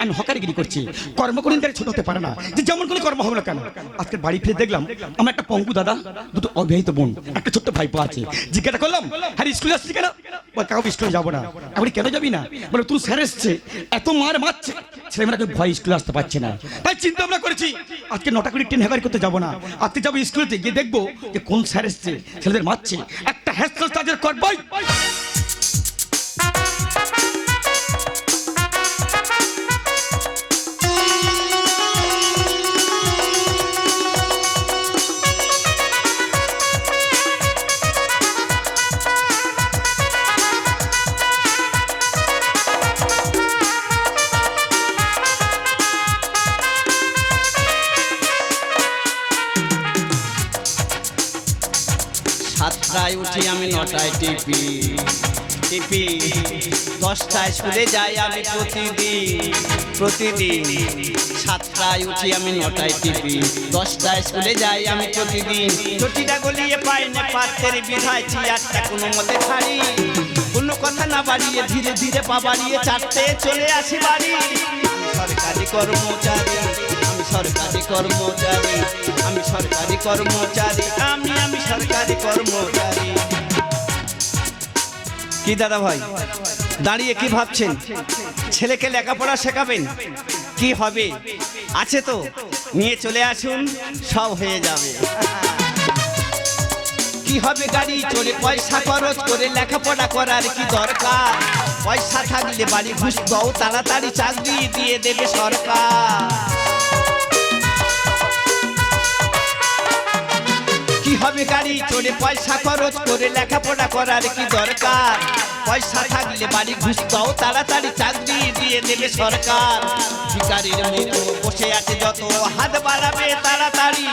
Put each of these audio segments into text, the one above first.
এখন হকারিগিরি করছে? কর্ম কোনদিন ছোট হতে পারে না। যে যেমন কোনো কর্ম হবে না কেন? আজকে বাড়ি ফিরে দেখলাম, আমার একটা পঙ্কু দাদা, দুটো অবিবাহিত বোন, একটা ছোট্ট ভাইপো আছে। জিজ্ঞাসা করলাম হ্যাঁ স্কুলে আসছি কেন? কাউ স্কুলে যাব না। এখন কেন যাবি না? বলে তুই স্যার এসছে, এত মার মারছে। ছেলে ছেলেমেয়েরা কেউ ভয় স্কুলে আসতে পারছে না। তাই চিন্তা ভাবনা করেছি, আজকে নটা করে ট্রেন হেভারি করতে যাব না। আজকে যাব স্কুলেতে, গিয়ে দেখব যে কোন স্যার এসছে, ছেলেদের মারছে। একটা হ্যাস্টেল তাদের করবই সাতটায় উঠি আমি নটায় টিপি। টিপি। দশটায় স্কুলে যাই আমি প্রতিদিন। প্রতিদিন সাতটায় উঠি আমি নটায় টিপি। দশটায় স্কুলে যাই আমি প্রতিদিন। ছুটিটা গলিয়ে পাই না, পাত্রের বিধায় চেয়ারটা কোনো মতে ছাড়ি। কোনো কথা না বাড়িয়ে ধীরে ধীরে পা বাড়িয়ে চারটে চলে আসি বাড়ি। সরকারি কর্মচারী। সরকারি কর্মচারী। আমি সরকারি কর্মচারী, আমি আমি সরকারি কর্মচারী। কি দাদা ভাই? দাঁড়িয়ে কি ভাবছেন? ছেলেকে লেখাপড়া শেখাবেন? কি হবে? আছে তো? নিয়ে চলে আসুন, সব হয়ে যাবে। কি হবে গাড়ি চলে পয়সা খরচ করে লেখাপড়া করার কি দরকার? পয়সা থাকলে বাড়ি ঘুষ দাও, তাড়াতাড়ি চাকরি দিয়ে দেবে সরকার। হবে গাড়ি চড়ে পয়সা খরচ করে লেখাপড়া করার কি দরকার? পয়সা থাকলে বাড়ি ঘুষ দাও, তাড়াতাড়ি চাকরি দিয়ে দেবে সরকার। ভিকারির মতো বসে আছে, যত হাত বাড়াবে তাড়াতাড়ি।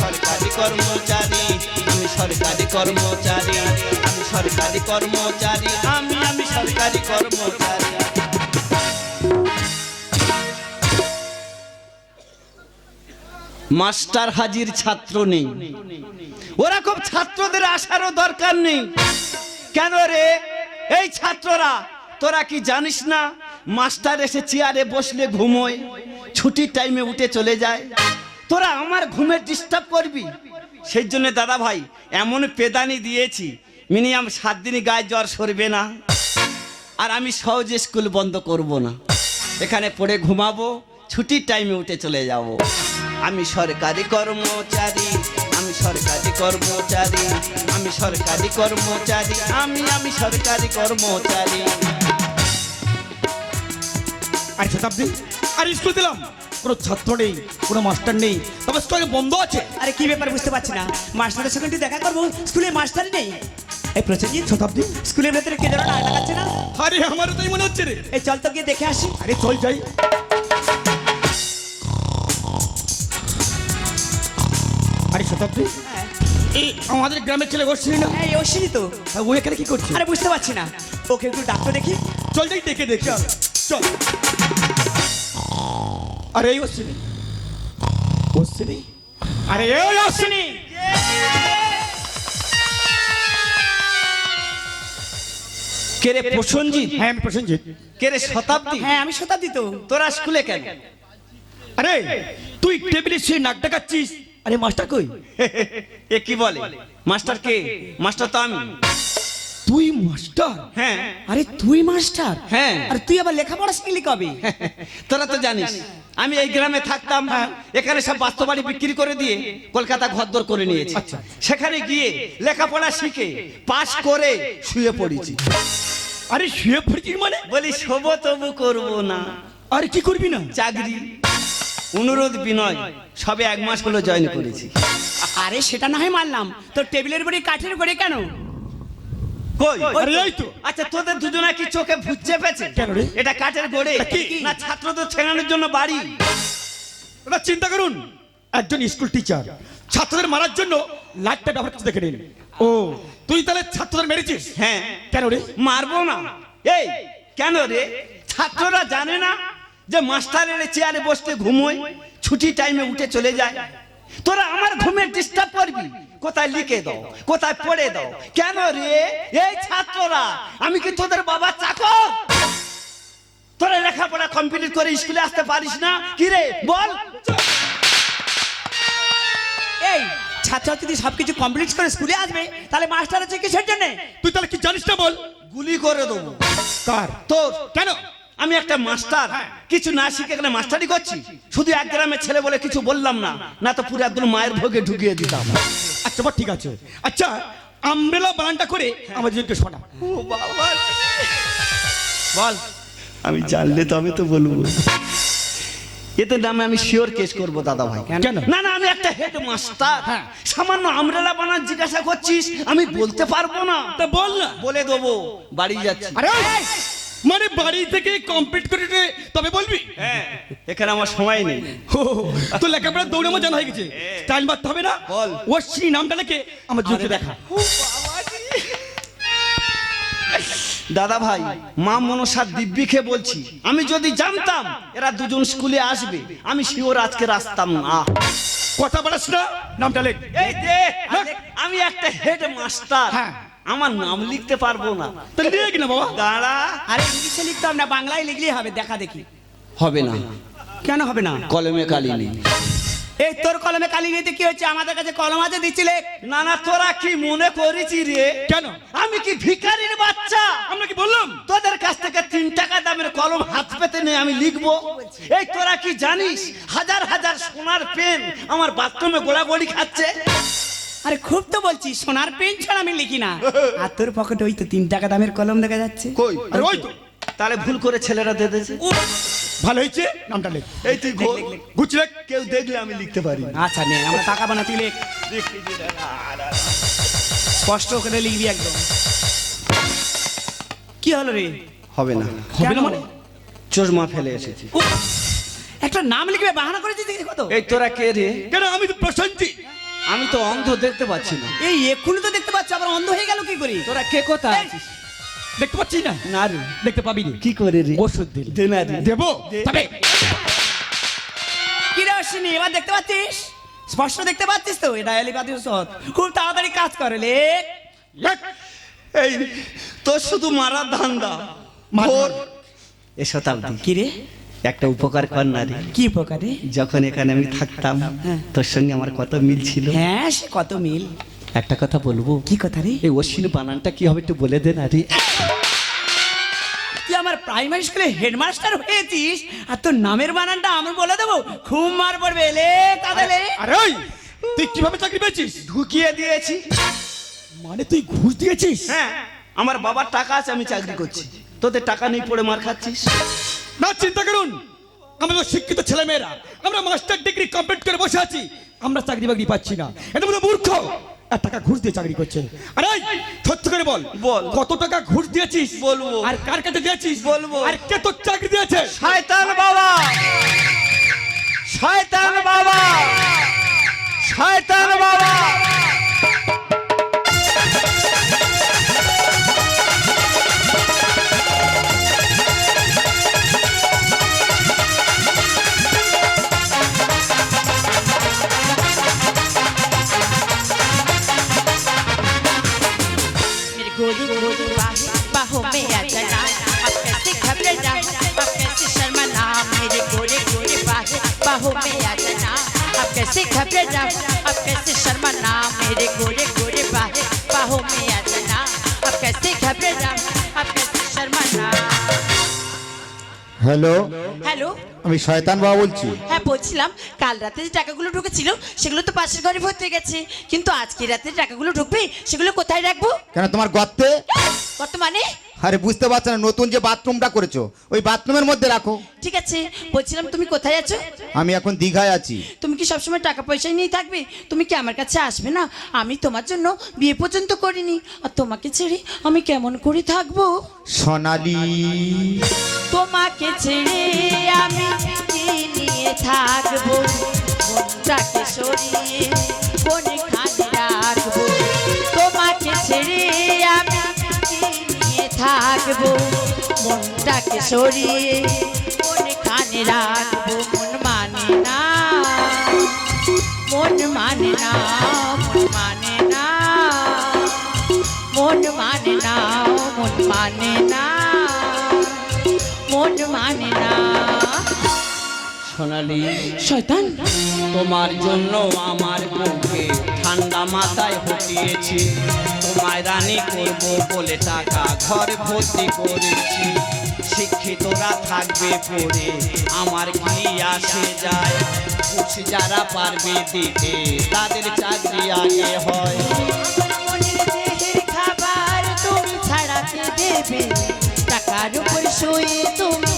সরকারি কর্মচারী, আমি সরকারি কর্মচারী, আমি সরকারি কর্মচারী, আমি আমি সরকারি কর্মচারী। মাস্টার হাজির ছাত্র নেই। ওরকম ছাত্রদের আসারও দরকার নেই। কেন রে? এই ছাত্ররা, তোরা কি জানিস না, মাস্টার এসে চেয়ারে বসলে ঘুমোয়, ছুটির টাইমে উঠে চলে যায়। তোরা আমার ঘুমের ডিস্টার্ব করবি। সেই জন্য দাদা ভাই, এমন পেদানি দিয়েছি মিনিমাম সাত দিনই গায়ে জ্বর সরবে না। আর আমি সহজে স্কুল বন্ধ করব না। এখানে পড়ে ঘুমাবো, ছুটির টাইমে উঠে চলে যাব। আমি সরকারি কর্মচারী আমি সরকারি কর্মচারী আমি সরকারি কর্মচারী আমি আমি সরকারি কর্মচারী। আর শতাব্দী আর স্কুল দিলাম। কোনো ছাত্র নেই কোনো মাস্টার নেই তবে স্কুল বন্ধ আছে। আরে কি ব্যাপার বুঝতে পারছি না। মাস্টারের সঙ্গে একটু দেখা করব স্কুলে মাস্টারই নেই। এই প্রসেনজিৎ শতাব্দী? স্কুলের ভেতরে কে যেন নাটক না? আরে আমারও তাই মনে হচ্ছে রে। এই চল তো গিয়ে দেখে আসি। আরে চল যাই। আরে শতাব্দী হ্যাঁ। এই আমাদের গ্রামের ছেলে বসছিলি না? এই অশ্বিনী তো। ও এখানে কি করছে? আরে বুঝতে পারছি না। ওকে একটু ডাক্তার দেখি। চল যাই দেখে দেখে চল। আরে এই অশ্বিনী। অশ্বিনী? আরে এই অশ্বিনী! কে রে প্রসঞ্জিৎ হ্যাঁ আমি প্রসেনজিৎ। কে রে শতাব্দী? হ্যাঁ আমি শতাব্দী তো। তোরা স্কুলে কেন? আরে তুই টেবিলে শুয়ে নাক ডাকাচ্ছিস? আরে মাস্টার কই? এ কি বলে? মাস্টার কে? মাস্টার তো আমি। তুই মাস্টার? হ্যাঁ। আরে তুই মাস্টার? হ্যাঁ। আর তুই আবার লেখাপড়া শিখলি কবে? তোরা তো জানিস আমি এই গ্রামে থাকতাম এখানে সব বাস্তব বাড়ি বিক্রি করে দিয়ে কলকাতা ঘরদর করে নিয়েছি। আচ্ছা। সেখানে গিয়ে লেখাপড়া শিখে পাশ করে শুয়ে পড়েছি। আরে শুয়ে পড়ছিস মানে? বলি শোভ তবু করব না। আরে কি করবি না? চাকরি। অনুরোধ বিনয় সবে এক মাস হলো জয়েন করেছি। আরে সেটা না হয় মানলাম। তোর টেবিলের উপরে কাঠের উপরে কেন? কই? আরে এই তো। আচ্ছা তোদের দুজনা কি চোখে ভূত চেপেছে? কেন রে? এটা কাঠের গোড়ে তা না ছাত্রদের ছেড়ানোর জন্য বাড়ি। এবার চিন্তা করুন একজন স্কুল টিচার ছাত্রদের মারার জন্য লাইটটা ব্যবহার করতে দেখে নিন। ও তুই তাহলে ছাত্রদের মেরেছিস? হ্যাঁ। কেন রে? মারবো না। এই কেন রে? ছাত্ররা জানে না যে মাস্টারের চেয়ারে বসতে ঘুমোয় ছুটি টাইমে উঠে চলে যায়। তোরা আমার ঘুমের ডিস্টার্ব করবি। কোথায় লিখে দাও কোথায় পড়ে দাও? কেন রে? এই ছাত্ররা আমি কি তোদের বাবা চাকর? তোরা লেখাপড়া কমপ্লিট করে স্কুলে আসতে পারিস না? কি রে? বল। এই ছাত্র যদি সবকিছু কমপ্লিট করে স্কুলে আসবে তাহলে মাস্টার আছে কিসের জন্য? তুই তাহলে কি জানিস না বল? গুলি করে দেবো। কার? তোর। কেন? আমি একটা মাস্টার। কিছু না শিখে এখানে মাস্টারি করছি। শুধু এক গ্রামের ছেলে বলে কিছু বললাম না না তো পুরো একদম মায়ের ভোগে ঢুকিয়ে দিতাম। আচ্ছা বাবা ঠিক আছে। আচ্ছা আমব্রেলা বানানটা করে আমার জনকে শোনা। ও বাবা বল। আমি জানলে তবে তো বলব। এতে নামে আমি শিওর কেস করব দাদা ভাই কেন? না না আমি একটা হেড মাস্টার হ্যাঁ। সামান্য আমরেলা বানার জিজ্ঞাসা করছিস আমি বলতে পারব না। তা বল না। বলে দেবো। বাড়ি যাচ্ছি। আরে! মানে বাড়ি থেকে কমপ্লিট করে নে, তবে বলবি? হ্যাঁ এখানে আমার সময় নেই। তো লেখাপড়া দৌড়ামো জানা হয়ে গেছে। টাইম বাড়তে হবে না। বল। ও অশ্বিনী নামটা লিখে আমার জনকে দেখা। দাদা ভাই মা মনসার দিব্যিকে বলছি আমি যদি জানতাম এরা দুজন স্কুলে আসবে আমি শিওর আজকে আসতাম না। কথা বাড়াস না নামটা লেখ। এই দে আমি একটা হেড মাস্টার হ্যাঁ। আমার নাম লিখতে পারব না। তো লিখ না বাবা? দাঁড়া। আরে ইংলিশে লিখতাম না বাংলায় লিখলেই হবে দেখা দেখি। হবে না। কেন হবে না? কলমে কালি নেই। এই তোর কলমে কালি নিতে কি হচ্ছে আমাদের কাছে কলম আছে দিচ্ছিলে না না তোরা কি মনে করেছি রে? কেন? আমি কি ভিখারির বাচ্চা? আমরা কি বললাম? তোদের কাছ থেকে তিন টাকা দামের কলম হাত পেতে নিয়ে আমি লিখব। এই তোরা কি জানিস? হাজার হাজার সোনার পেন আমার বাথরুমে গোড়াগড়ি খাচ্ছে। আরে খুব তো বলছি সোনার পেন ছাড়া আমি লিখি না। আর তোর পকেটে ওই তো তিন টাকা দামের কলম দেখা যাচ্ছে। কই? আরে ওই তো। তাহলে ভুল করে ছেলেরা দিয়ে দিয়েছে ভালো হয়েছে? নামটা লেখ। এই তুই লেখ কেউ দেখলে আমি লিখতে পারি। আচ্ছা নে আমরা টাকা বানা তুই লেখ স্পষ্ট করে লিখবি একদম। কি হলো রে? হবে না। কেন? মানে? চশমা ফেলে এসেছি। একটা নাম লিখবে বাহানা করেছিস দেখি কত? এই তোরা কে রে? কেন আমি তো প্রশান্তি। আমি তো অন্ধ দেখতে পাচ্ছি না। এই এক্ষুনি তো দেখতে পাচ্ছি আবার অন্ধ হয়ে গেল কি করি? তোরা কে কোথায় এই, দেখতে পাচ্ছি না। না রে। দেখতে পাবি নি? কি করে রে? ওষুধ দিল। দে না রে। দেবো? তবে। কি রে অশ্বিনী এবার দেখতে পাচ্ছিস? স্পষ্ট দেখতে পাচ্ছিস তো? এটা এলিপাতি ওষুধ। খুব তাড়াতাড়ি কাজ করে লেখ। এই তোর শুধু মারার ধান্দা। মার, ভোর মার। এ শতাব্দী কি রে? একটা উপকার কর না রে। কি প্রকারে যখন এখানে আমি থাকতাম হ্যাঁ। তোর সঙ্গে আমার কত মিল ছিল। হ্যাঁ সে কত মিল। একটা কথা বলব? কি কথা রে? এই অশ্বিনী বানানটা কি হবে একটু বলে দে না রে। তুই আমার প্রাইমারি স্কুলে হেডমাস্টার হয়েছিস আর তোর নামের বানানটা আমার বলে দেবো। খুব মার পড়বে লে তাহলে আরে ওই তুই কীভাবে চাকরি পেয়েছিস? ঢুকিয়ে দিয়েছি। মানে তুই ঘুষ দিয়েছিস? হ্যাঁ। আমার বাবার টাকা আছে আমি চাকরি করছি। তোদের টাকা নেই পড়ে মার খাচ্ছিস। না চিন্তা করুন। আমরা তো শিক্ষিত ছেলে মেয়েরা আমরা মাস্টার ডিগ্রি কমপ্লিট করে বসে আছি আমরা চাকরি বাকরি পাচ্ছি না। এটা মধ্যে মূর্খ। আর টাকা ঘুষ দিয়ে চাকরি করছে। আরে সত্যি করে বল। বল। কত টাকা ঘুষ দিয়েছিস? বলব। আর কার কাছে দিয়েছিস? বলব। আর কে তোর চাকরি দিয়েছে? শয়তান বাবা! শয়তান বাবা! শয়তান বাবা! अब कैसे शर्माना मेरे गोरे गोरे बाहें बाहों में आ जाना अब कैसे घबराना अब कैसे शर्माना मेरे गोरे गोरे बाहें बाहों में आ जाना अब कैसे घबराना अब कैसे शर्माना হ্যালো হ্যালো আমি শয়তান বাবা বলছি হ্যাঁ বলছিলাম কাল রাতে যে টাকাগুলো ঢুকেছিল সেগুলো তো পাশের ঘরে ভর্তি হয়ে গেছে কিন্তু আজকে রাতে টাকাগুলো ঢুকবে সেগুলো কোথায় রাখবো কেন তোমার গর্তে বর্তমানে আরে বুঝতে পারছ না নতুন যে বাথরুমটা করেছ ওই বাথরুমের মধ্যে রাখো। ঠিক আছে বলছিলাম তুমি কোথায় আছো? আমি এখন দীঘায় আছি। তুমি কি সবসময় টাকা পয়সা নিয়ে থাকবে? তুমি কি আমার কাছে আসবে না? আমি তোমার জন্য বিয়ে পর্যন্ত করিনি। আর তোমাকে ছেড়ে আমি কেমন করে থাকব? সোনালি। তোমাকে ছেড়ে আমি কি নিয়ে থাকব? মনটাকে সরিয়ে মনটাকে সরিয়ে কোনে রাখব মন মানে না। মন মানে না মন মানে না। মন মানে না মন মানে না। মন মানে না। সোনালি শয়তান। তোমার জন্য আমার বুকে ঠান্ডা মাথায় হটিয়েছি। তোমায় রানী করব বলে টাকা। ঘর ভর্তি করেছি শিক্ষিতরা থাকবে পড়ে আমার কি আসে যায়, কুছ যারা পারবে দিতে। তাদের চাকরি আগে হয়। তুমি ছাড়াতে দেবে। টাকার উপর শুয়ে তুমি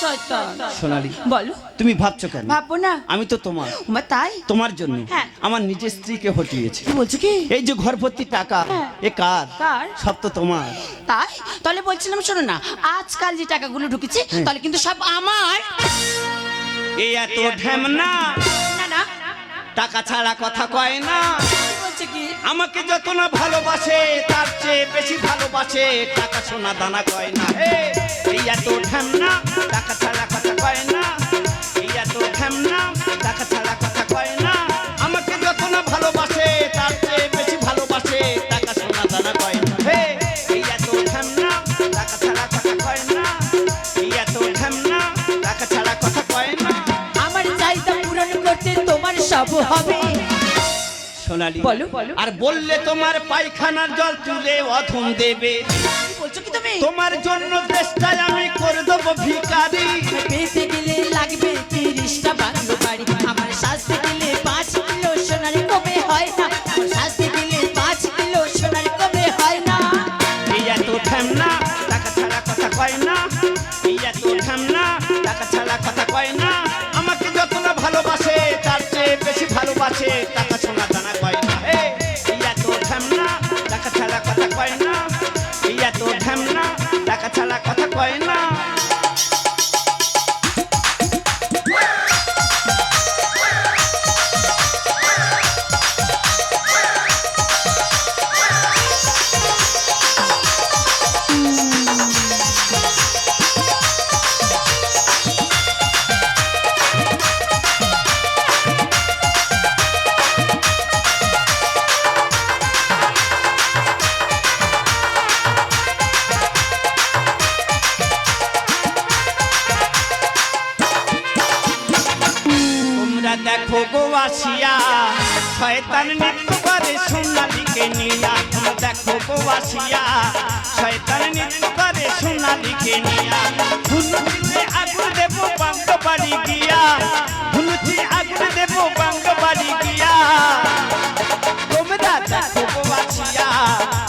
শয়তান। সোনালি বলো। তুমি ভাবছ কেন? ভাববো না। আমি তো তোমার। মা তাই? তোমার জন্য হ্যাঁ। আমার নিজের স্ত্রীকে হটিয়েছি। কি বলছো কি? এই যে ঘর ভর্তি টাকা হ্যাঁ। এ কার? কার? সব তো তোমার। তাই? তাহলে বলছিলাম শোনো না আজকাল যে টাকাগুলো ঢুকেছে হ্যাঁ। তাহলে কিন্তু সব আমার। এই এত ঢেমনা। না না। টাকা ছাড়া কথা কয় না। কি কি? আমাকে যত না ভালোবাসে তার চেয়ে বেশি ভালোবাসে। টাকা সোনা দানা কয় না হে এই এত ঢেমনা টাকা ছাড়া কথা কয় না। এই এত ঢেমনা টাকা ছাড়া কথা কয় না। আমাকে যত না ভালোবাসে তার চেয়ে বেশি ভালোবাসে। টাকা সোনা দানা কয় না হে এই এত ঢেমনা টাকা ছাড়া কথা কয় না। এই এত ঢেমনা টাকা ছাড়া কথা কয় না। আমার চাহিদা পূরণ করতে তোমার সব হবে। সোনালি। বলো, বলো। আর বললে তোমার পায়খানার জল তুলে অধম দেবে। বলছো কি তুমি? তোমার জন্য দেশটায় আমি করে দেবো ভিকারি পেতে গেলে লাগবে শয়তান নৃত্য করে সোনালীকে নিয়া দেখো গো আসিয়া শয়তান নৃত্য করে সোনালীকে নিয়া। ধুনুচিতে আগুন দেব বাঙ্গ বাড়ি গিয়া। ধুনুচি আগুন দেব বাঙ্গ বাড়ি গিয়া। তোমরা দেখো গো আসিয়া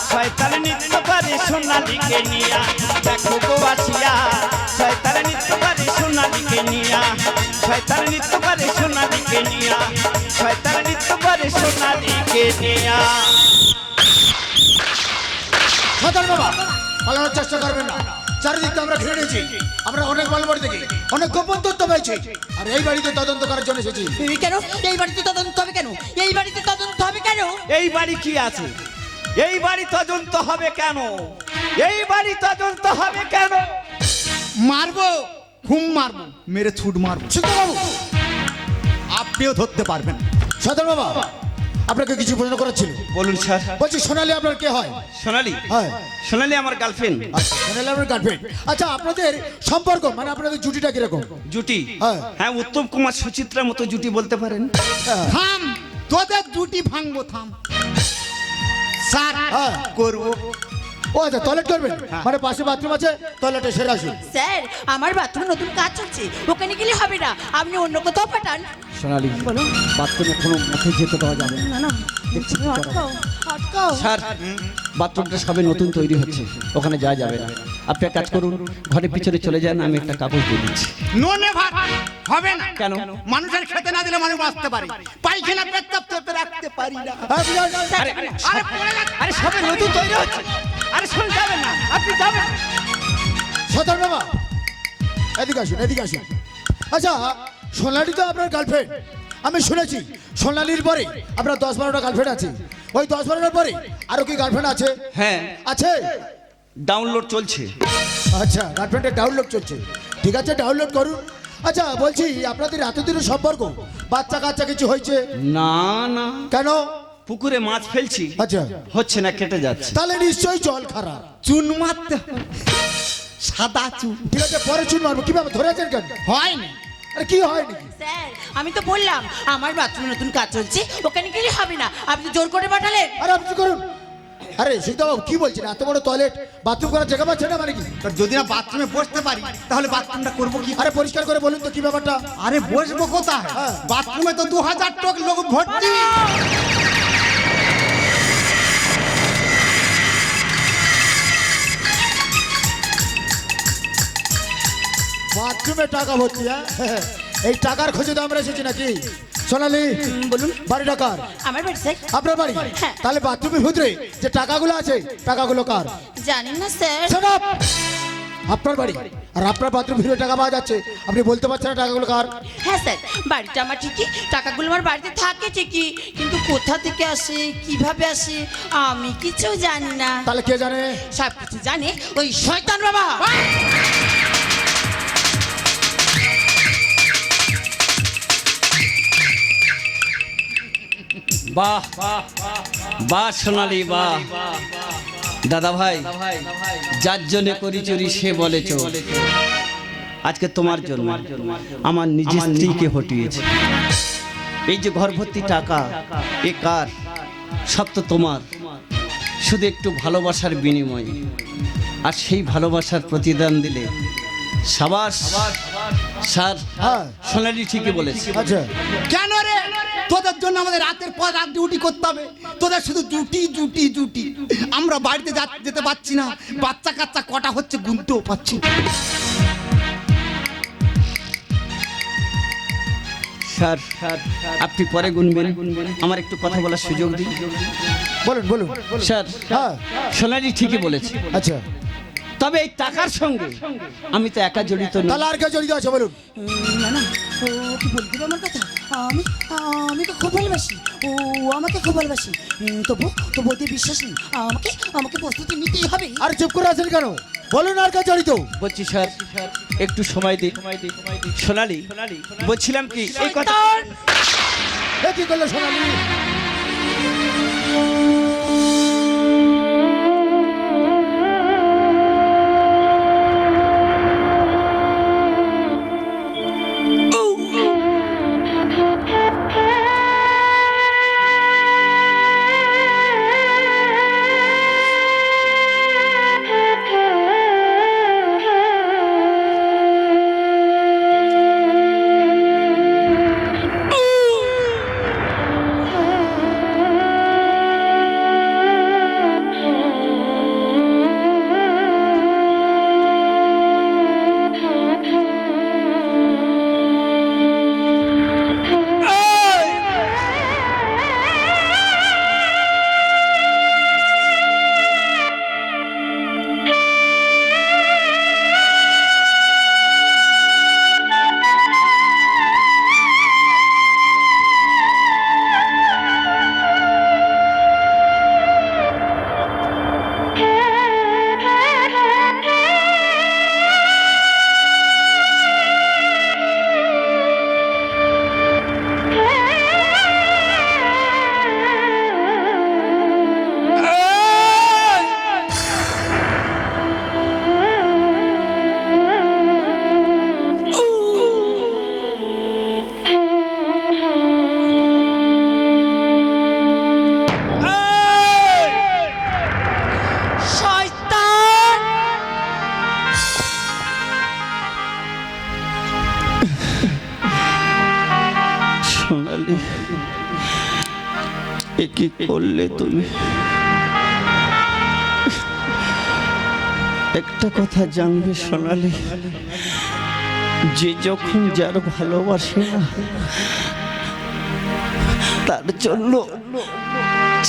শয়তান নৃত্য করে সোনালীকে নিয়া দেখো গো শয়তান নৃত্য করে সোনালীকে নিয়া শয়তান নৃত্য করে সোনালীকে নিয়া শয়তান নৃত্য করে সোনালীকে নিয়া। সাধারণ বাবা পালানোর চেষ্টা করবেন না। চারিদিকে আমরা ঘিরে নিয়েছি। আমরা অনেক মালবাড়ি থেকে অনেক গোপন তথ্য পেয়েছি। আর এই বাড়িতে তদন্ত করার জন্য এসেছি। কেন? এই বাড়িতে তদন্ত হবে কেন? এই বাড়িতে তদন্ত হবে কেন? এই বাড়ি কি আছে? এই বাড়ি তদন্ত হবে কেন? এই বাড়ি তদন্ত হবে কেন? মারবো। ঘুম মারবো মেরে ছুট মারবো। বাবু আপনিও ধরতে পারবেন। সাধারণ বাবা আপনাকে কিছু প্রশ্ন করার ছিল? বলুন স্যার। বলছি সোনালি আপনার কে হয়? সোনালি? হ্যাঁ। সোনালি আমার গার্লফ্রেন্ড আচ্ছা, সোনালি আপনার গার্লফ্রেন্ড আচ্ছা আপনাদের সম্পর্ক মানে আপনাদের জুটিটা কীরকম? জুটি? হ্যাঁ। হ্যাঁ উত্তম কুমার সুচিত্রার মতো জুটি বলতে পারেন। থাম তোদের জুটি ভাঙবো থাম। স্যার হ্যাঁ। করব। ও আচ্ছা টয়লেট করবেন মানে পাশে বাথরুম আছে? টয়লেটে সেরে আসুন। স্যার আমার বাথরুম নতুন কাজ চলছে। ওখানে গেলে হবে না। আপনি অন্য কোথাও পাঠান। সোনালি বলো বাথরুমে কোনো মতে যেতে দেওয়া যাবে না। না না। দেখছি। আটকাও আটকাও স্যার বাথরুমটা সবে নতুন তৈরি হচ্ছে ওখানে যাওয়া যাবে না। আপনি এক কাজ করুন ঘরের পিছনে চলে যান আমি একটা কাগজ দিয়ে দিচ্ছি। ননে ভাত হবে না। কেন? মানুষের খেতে না দিলে মানুষ বাঁচতে পারে। পায়খানা পেট্টাপ তো রাখতে পারি না। আরে আরে পড়ে যাচ্ছে। আরে সবে নতুন তৈরি হচ্ছে। আরে শুন যাবেন না। আপনি যাবেন। সতর বাবা। এদিকে আসুন এদিকে আসুন। আচ্ছা সোনালি তো আপনার গার্লফ্রেন্ড আমি শুনেছি সোনালির পরে আপনার দশ বারোটা গার্লফ্রেন্ড আছে। ওই দশ বারোটার পরে আরও কি গার্লফ্রেন্ড আছে? হ্যাঁ। আছে? ডাউনলোড চলছে। আচ্ছা গার্লফ্রেন্ডের ডাউনলোড চলছে। ঠিক আছে ডাউনলোড করুন। আচ্ছা বলছি আপনাদের এতদিনের সম্পর্ক বাচ্চা কাচ্চা কিছু হয়েছে? না না। কেন? পুকুরে মাছ ফেলছি। আচ্ছা। হচ্ছে না কেটে যাচ্ছে। তাহলে নিশ্চয়ই জল খারাপ। চুন মারতে। সাদা চুন। ঠিক আছে পরে চুন মারবো। কীভাবে ধরেছেন কেন? হয়নি। আরে কি হয় নাকি? স্যার আমি তো বললাম আমার বাথরুমে নতুন কাজ চলছে ওখানে গেলে হবে না। আপনি জোর করে পাঠালেন। আরে আপনি কি করুন। আরে সীতাবাবু কি বলছেন? এত বড় টয়লেট বাথরুম করার জায়গা পাচ্ছে না মানে কি? তা যদি না বাথরুমে বসতে পারি তাহলে বাথরুমটা করব কি? আরে পরিষ্কার করে বলুন তো কি ব্যাপারটা? আরে বসবো কোথায়? হ্যাঁ। বাথরুমে তো দু হাজার টোক লোক ভর্তি। বাথরুমে টাকা ভর্তি হ্যাঁ? এই টাকার খোঁজে তো আমরা এসেছি নাকি? সোনালি বলুন। বাড়ি টাকার আমার বাড়ি স্যার। আপনার বাড়ি? হ্যাঁ। তাহলে বাথরুমের ভিতরে যে টাকাগুলো আছে টাকাগুলো কার? জানেন না স্যার। Shut আপনার বাড়ি? আর আপনার বাথরুম ভিতরে টাকা পাওয়া যাচ্ছে। আপনি বলতে পারছেন না টাকাগুলো কার? হ্যাঁ স্যার। বাড়িটা আমার ঠিকই। টাকাগুলো আমার বাড়িতে থাকে ঠিকই। কিন্তু কোথা থেকে আসে? কীভাবে আসে? আমি কিছু জানি না। তাহলে কে জানে? সব কিছু জানে ওই শয়তান বাবা! বাহ বাহ সোনালি বাহ। দাদা ভাই যার জন্য করি চুরি সে বলে চোর আজকে তোমার জন্য। আমার নিজের স্ত্রীকে হটিয়েছে। এই যে ঘর ভর্তি টাকা। এ কার? সব তো তোমার। শুধু একটু ভালোবাসার বিনিময়ে। আর সেই ভালোবাসার প্রতিদান দিলে সাবাস। স্যার হ্যাঁ। সোনালি ঠিকই বলেছে। আচ্ছা। কেন রে? তোদের জন্য আমাদের রাতের পর রাত ডিউটি করতে হবে। তোদের শুধু ডিউটি ডিউটি ডিউটি আমরা বাড়িতে যা- যেতে পারছি না। বাচ্চা কাচ্চা কটা হচ্ছে গুনতেও পাচ্ছি না। স্যার আপনি পরে গুনবেন। আমার একটু কথা বলার সুযোগ দিন। বলুন বলুন। স্যার হ্যাঁ। সোনালি ঠিকই বলেছে। আচ্ছা। তবে এই টাকার সঙ্গে আমি তো একা জড়িত তাহলে আর কে জড়িত আছে বলুন। না না। ও কি বলতে আমার কথা? আমি আমি তো খুব ভালোবাসি। ও আমাকে খুব ভালোবাসি। তবু তবু ওদের বিশ্বাস। নেই আমাকে আমাকে প্রস্তুতি নিতেই হবে। আর চুপ করে আছেন কেন? বলুন আর কে জড়িত? বলছি স্যার একটু সময় দিন। সোনালি বলছিলাম কি এই কথা কি করল সোনালি? একটা কথা জানবে সোনালি। যে যখন যার ভালোবাসে না, তার জন্য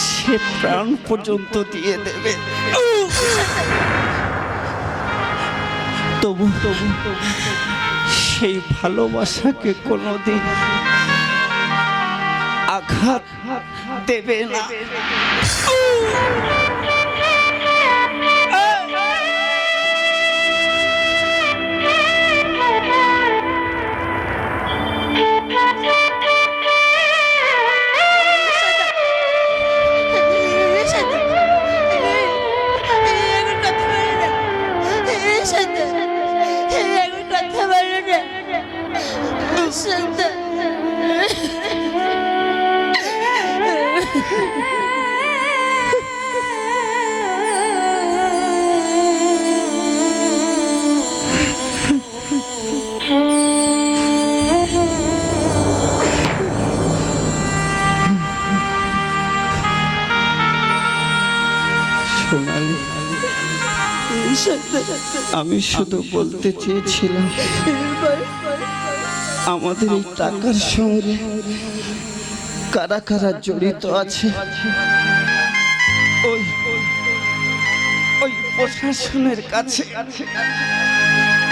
সে প্রাণ পর্যন্ত দিয়ে দেবে। তবু তবু সেই ভালোবাসাকে কোনোদিন আঘাত দেবে না। আমি শুধু বলতে চেয়েছিলাম আমাদের এই টাকার সঙ্গে কারা কারা জড়িত আছে ওই ওই প্রশাসনের কাছে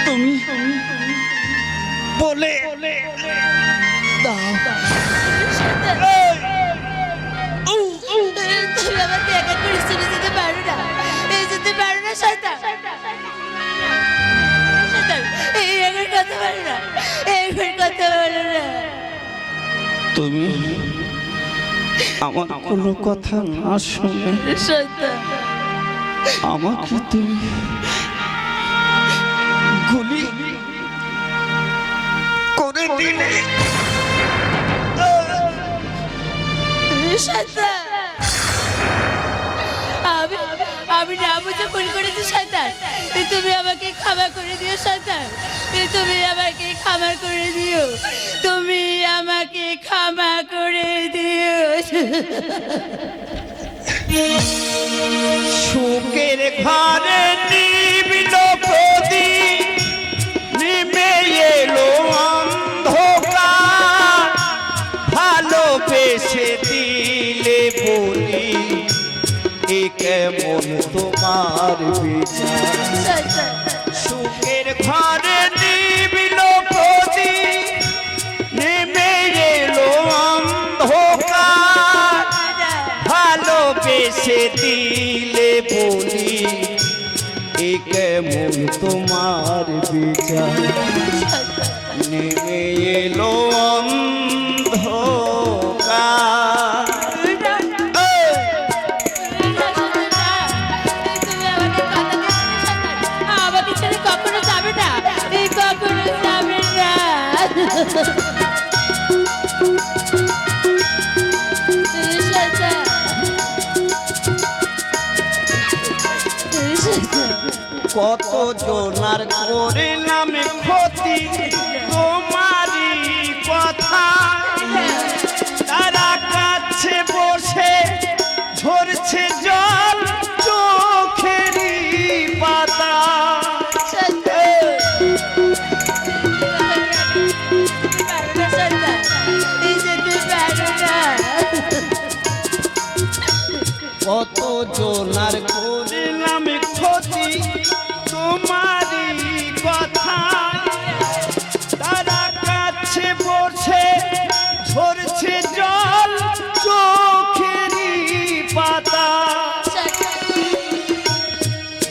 তুমি বলে দাও আমাকে একা করে ছেড়ে যেতে পারো না যেতে পারো না শয়তান, বলো না এবার কথা বলো না। তুমি আমার কোনো কথা না শুনে আমাকে তুমি গুলি করে দিলে। শয়তান আমি না বুঝে ভুল করেছি এই তুমি আমাকে ক্ষমা করে দিও এই তুমি আমাকে ক্ষমা করে দিও, তুমি আমাকে ক্ষমা করে দিও। সুখের ঘরে নিবিল প্রদীপ নেমে এলো অন্ধকার, ভালোবেসে এ কেমন তোমার বিচার শয়তান সুখের ঘরে কত জোনার করলাম ক্ষতি? তোমারই কথা। তারা কাছে বসে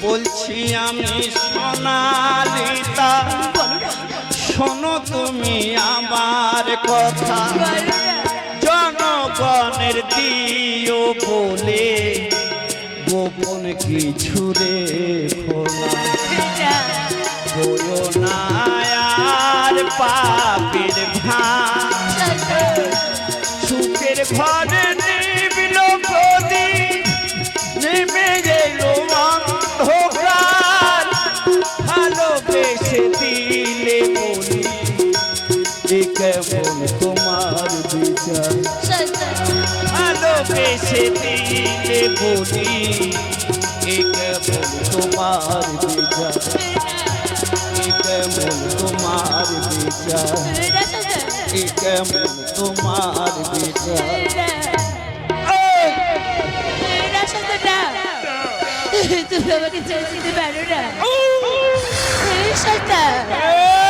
বলছি আমি সোনালিতা। শোনো তুমি আমার কথা। জনগণের দিও বলে। গোপন কি রে বলি এ কেমন তোমার এ কেমন তোমার এ কেমন তোমার বিচার তুমি আমাকে ছেড়ে দিতে পারো না শয়তান